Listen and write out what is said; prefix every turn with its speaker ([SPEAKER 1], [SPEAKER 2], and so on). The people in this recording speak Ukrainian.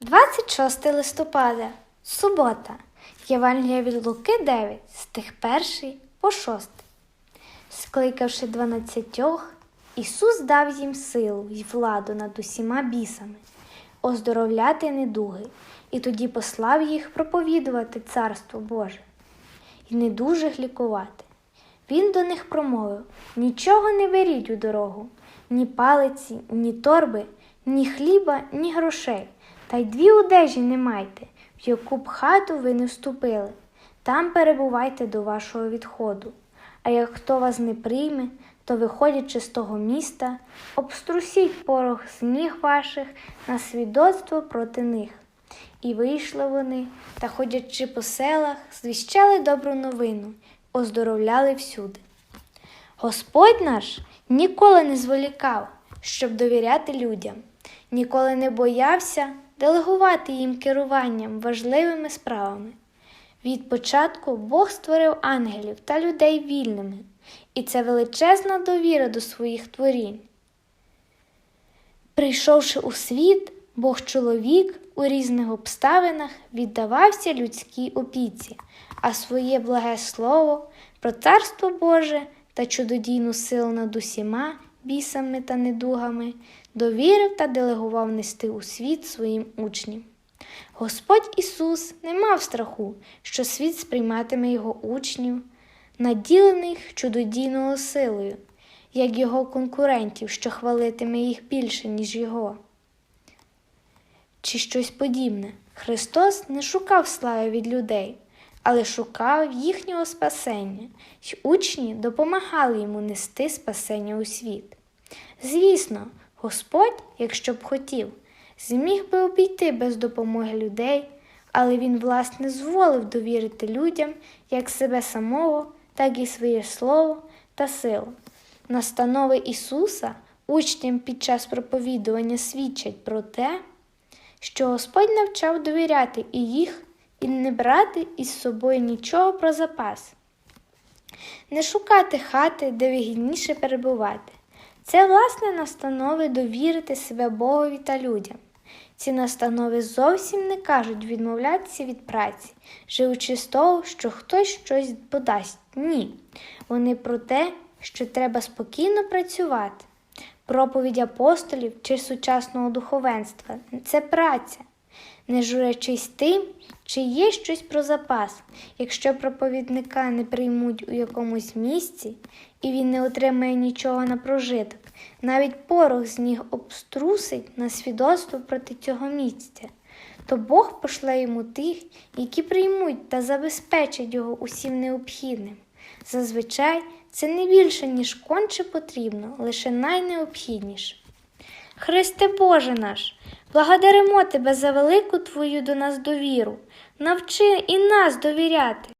[SPEAKER 1] 26 листопада, субота. Євангелія від Луки 9, стих 1 по 6. Скликавши дванадцятьох, Ісус дав їм силу й владу над усіма бісами, оздоровляти недуги, і тоді послав їх проповідувати Царство Боже і недужих лікувати. Він до них промовив: Нічого не беріть у дорогу, ні палиці, ні торби, ні хліба, ні грошей, та й дві одежі не майте, в яку б хату ви не вступили. Там перебувайте до вашого відходу. А як хто вас не прийме, то, виходячи з того міста, обструсіть порох з ніг ваших на свідоцтво проти них. І вийшли вони, та, ходячи по селах, звіщали добру новину, оздоровляли всюди. Господь наш ніколи не зволікав, щоб довіряти людям, ніколи не боявся делегувати їм керуванням важливими справами. Від початку Бог створив ангелів та людей вільними, і це величезна довіра до своїх творінь. Прийшовши у світ, Бог чоловік у різних обставинах віддавався людській опіці, а своє благе слово про царство Боже та чудодійну силу над усіма бісами та недугами довірив та делегував нести у світ своїм учням. Господь Ісус не мав страху, що світ сприйматиме його учнів, наділених чудодійною силою, як його конкурентів, що хвалитиме їх більше, ніж його. Чи щось подібне. Христос не шукав слави від людей, але шукав їхнього спасення, й учні допомагали йому нести спасення у світ. Звісно, Господь, якщо б хотів, зміг би обійти без допомоги людей, але Він, власне, зволив довірити людям як себе самого, так і своє слово та силу. Настанови Ісуса учням під час проповідування свідчать про те, що Господь навчав довіряти і їх, і не брати із собою нічого про запас, не шукати хати, де вигідніше перебувати. Це власне настанови довірити себе Богові та людям. Ці настанови зовсім не кажуть відмовлятися від праці, живучи з того, що хтось щось подасть. Ні. Вони про те, що треба спокійно працювати. Проповідь апостолів чи сучасного духовенства це праця, не журячись тим, чи є щось про запас. Якщо проповідника не приймуть у якомусь місці, і він не отримає нічого на прожиток, навіть порох з ніг обструсить на свідоцтво проти цього місця, то Бог пошле йому тих, які приймуть та забезпечать його усім необхідним. Зазвичай це не більше, ніж конче потрібно, лише найнеобхідніше. Христе Боже наш, благодаримо Тебе за велику Твою до нас довіру. Навчи і нас довіряти.